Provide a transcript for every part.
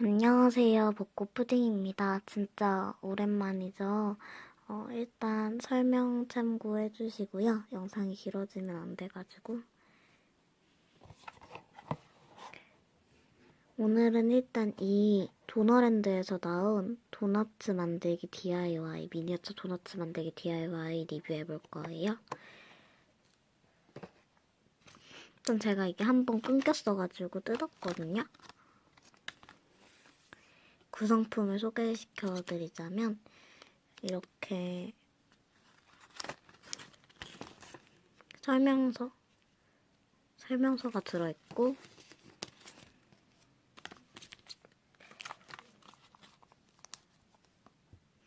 안녕하세요. 벚꽃 푸딩입니다. 진짜 오랜만이죠. 어, 일단 설명 참고해 주시고요. 영상이 길어지면 안 돼가지고. 오늘은 일단 이 도너랜드에서 나온 도너츠 만들기 DIY, 미니어처 도너츠 만들기 DIY 리뷰해 볼 거예요. 일단 제가 이게 한 번 끊겼어가지고 뜯었거든요. 구성품을 소개시켜 드리자면 이렇게 설명서 설명서가 들어있고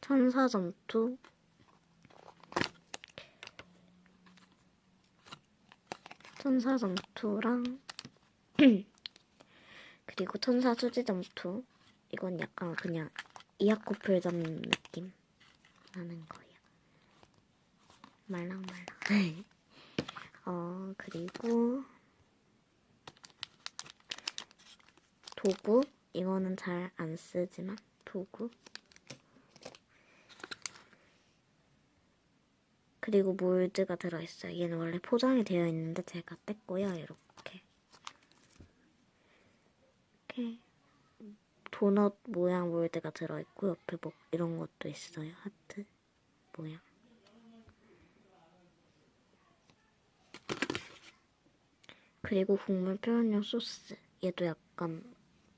천사점토 천사점토랑 그리고 천사 수지점토 이건 약간 그냥 이하코플 잡는 느낌 나는 거예요. 말랑말랑. 어 그리고 도구 이거는 잘 안 쓰지만 도구. 그리고 몰드가 들어있어요. 얘는 원래 포장이 되어 있는데 제가 뺐고요. 이렇게. 이렇게. 도넛 모양 몰드가 들어있고 옆에 뭐 이런 것도 있어요. 하트 모양. 그리고 국물 표현용 소스. 얘도 약간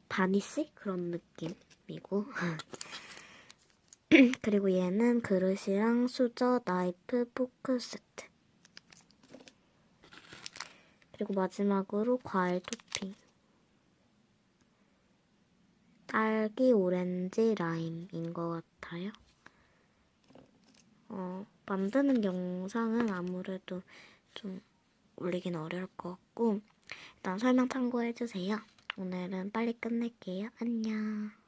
바니시 그런 느낌이고. 그리고 얘는 그릇이랑 수저, 나이프, 포크 세트. 그리고 마지막으로 과일 토핑. 딸기, 오렌지, 라임인 것 같아요. 어, 만드는 영상은 아무래도 좀 올리긴 어려울 것 같고, 일단 설명 참고해주세요. 오늘은 빨리 끝낼게요. 안녕.